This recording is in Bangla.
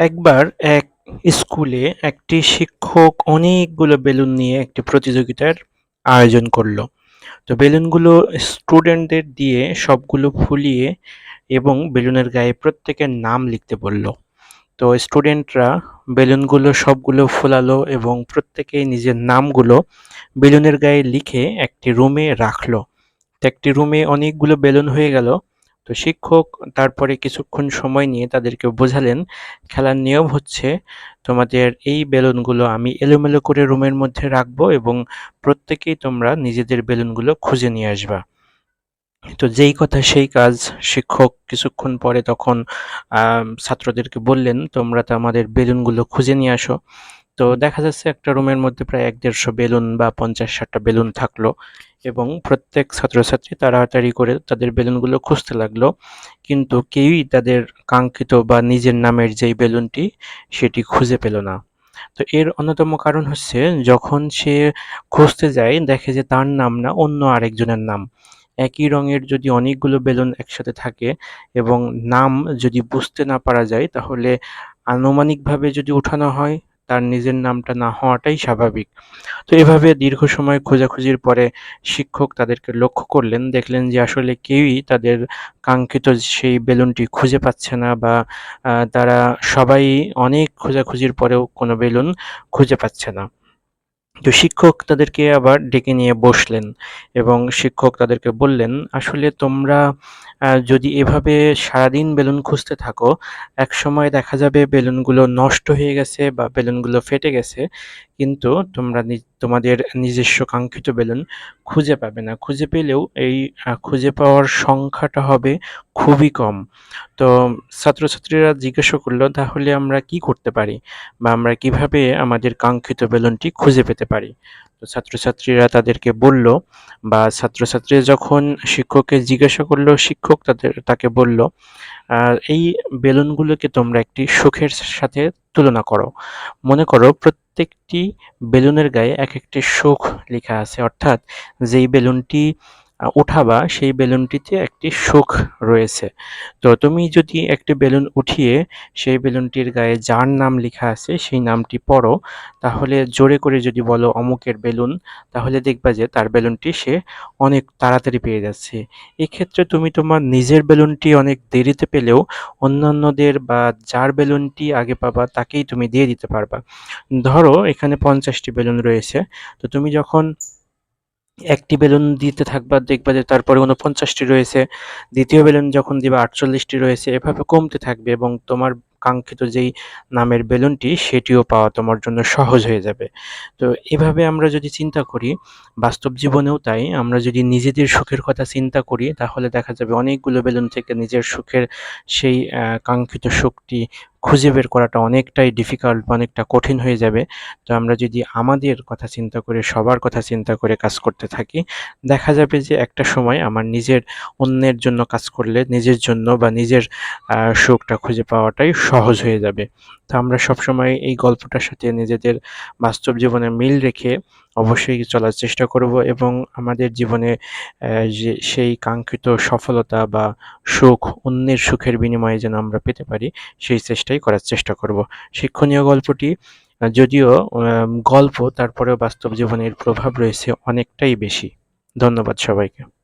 একবার এক স্কুলে একটি শিক্ষক অনেকগুলো বেলুন নিয়ে একটি প্রতিযোগিতার আয়োজন করল। তো বেলুনগুলো স্টুডেন্টদের দিয়ে সবগুলো ফুলিয়ে এবং বেলুনের গায়ে প্রত্যেকের নাম লিখতে বলল। তো স্টুডেন্টরা বেলুনগুলো সবগুলো ফোলালো এবং প্রত্যেকেই নিজের নামগুলো বেলুনের গায়ে লিখে একটি রুমে রাখল। তো একটি রুমে অনেকগুলো বেলুন হয়ে গেল। তো শিক্ষক তারপরে কিছুক্ষণ সময় নিয়ে তাদেরকে বোঝালেন, খেলার নিয়ম হচ্ছে তোমাদের এই বেলুনগুলো আমি এলোমেলো করে রুমের মধ্যে রাখব এবং প্রত্যেকেই তোমরা নিজেদের বেলুনগুলো খুঁজে নিয়ে আসবা। তো যেই কথা সেই কাজ শিক্ষক কিছুক্ষণ পরে তখন ছাত্রদেরকে বললেন, তোমরা তো আমাদের বেলুনগুলো খুঁজে নিয়ে আসো। তো দেখা যাচ্ছে একটা রুমের মধ্যে প্রায় এক দেড়শো বেলুন বা পঞ্চাশ ষাটটা বেলুন থাকল এবং প্রত্যেক ছাত্রছাত্রী তাড়াতাড়ি করে তাদের বেলুনগুলো খুঁজতে লাগল। কিন্তু কেউই তাদের কাঙ্ক্ষিত বা নিজের নামের যেই বেলুনটি, সেটি খুঁজে পেল না। তো এর অন্যতম কারণ হচ্ছে, যখন সে খুঁজতে যায়, দেখে যে তার নাম না, অন্য আরেকজনের নাম। একই রঙের যদি অনেকগুলো বেলুন একসাথে থাকে এবং নাম যদি বুঝতে না পারা যায়, তাহলে আনুমানিকভাবে যদি উঠানো হয়, তার নিজের নামটা না হওয়াটাই স্বাভাবিক। তো এভাবে দীর্ঘ সময় খোঁজাখুঁজির পরে শিক্ষক তাদেরকে লক্ষ্য করলেন, দেখলেন যে আসলে কেউই তাদের কাঙ্ক্ষিত সেই বেলুনটি খুঁজে পাচ্ছে না বা তারা সবাই অনেক খোঁজাখুঁজির পরেও কোনো বেলুন খুঁজে পাচ্ছে না। তো শিক্ষক তাদেরকে আবার ডেকে নিয়ে বসলেন এবং শিক্ষক তাদেরকে বললেন, আসলে তোমরা যদি এভাবে সারাদিন বেলুন খুঁজতে থাকো এক সময় দেখা যাবে বেলুনগুলো নষ্ট হয়ে গেছে বা বেলুনগুলো ফেটে গেছে। কিন্তু তোমরা তোমাদের নিজস্ব কাঙ্ক্ষিত বেলুন খুঁজে পাবে না। খুঁজে পেলেও এই খুঁজে পাওয়ার সংখ্যাটা হবে খুবই কম। তো ছাত্রছাত্রীরা জিজ্ঞাসা করল, তাহলে আমরা কি করতে পারি? বা আমরা কীভাবে আমাদের কাঙ্ক্ষিত বেলুনটি খুঁজে পেতে পারি? তো ছাত্রছাত্রীরা তাদেরকে বলল বা ছাত্রছাত্রীরা যখন শিক্ষককে জিজ্ঞাসা করল, শিক্ষক তাদের, তাকে বলল এই বেলুনগুলোকে তোমরা একটি সুখের সাথে তুলনা করো। মনে করো প্রত্যেকটি বেলুনের গায়ে এক একটি সুখ লেখা আছে। অর্থাৎ যেই বেলুনটি উঠাবা সেই বেলুনটিতে একটি সুখ রয়েছে। তো তুমি যদি একটি বেলুন উঠিয়ে সেই বেলুনটির গায়ে যার নাম লেখা আছে সেই নামটি পড়ো, তাহলে জোরে করে যদি বলো অমুকের বেলুন, তাহলে দেখবা যে তার বেলুনটি সে অনেক তাড়াতাড়ি পেয়ে যাচ্ছে। এক্ষেত্রে তুমি তোমার নিজের বেলুনটি অনেক দেরিতে পেলেও অন্যান্যদের বা যার বেলুনটি আগে পাবা তাকেই তুমি দিয়ে দিতে পারবা। ধরো এখানে পঞ্চাশটি বেলুন রয়েছে, তো তুমি যখন একটি বেলুন দিতে থাকবা, দেখবা যে তারপরে উনপঞ্চাশটি রয়েছে। দ্বিতীয় বেলুন যখন দিবা, আটচল্লিশটি রয়েছে, এভাবে কমতে থাকবে এবং তোমার কাঙ্ক্ষিত যেই নামের বেলুনটি, সেটিও পাওয়া তোমার জন্য সহজ হয়ে যাবে। তো এভাবে আমরা যদি চিন্তা করি, বাস্তব জীবনেও তাই, আমরা যদি নিজেদের সুখের কথা চিন্তা করি, তাহলে দেখা যাবে অনেকগুলো বেলুন থেকে নিজের সুখের সেই কাঙ্ক্ষিত সুখটি খুঁজে বের করাটা অনেকটাই ডিফিকাল্ট অনেকটা কঠিন হয়ে যাবে। তো আমরা যদি আমাদের কথা চিন্তা করে, সবার কথা চিন্তা করে কাজ করতে থাকি, দেখা যাবে যে একটা সময় আমার নিজের অন্যের জন্য কাজ করলে নিজের জন্য বা নিজের সুখটা খুঁজে পাওয়াটাই সহজ হয়ে যাবে। তো আমরা সবসময় এই গল্পটার সাথে নিজেদের বাস্তব জীবনে মিল রেখে অবশ্যই চলার চেষ্টা করব এবং আমাদের জীবনে যে সেই কাঙ্ক্ষিত সফলতা বা সুখ, অন্যের সুখের বিনিময়ে যেন আমরা পেতে পারি, সেই চেষ্টাই করার চেষ্টা করব। শিক্ষণীয় গল্পটি যদিও গল্প তারপরেও বাস্তব জীবনের প্রভাব রয়েছে অনেকটাই বেশি। ধন্যবাদ সবাইকে।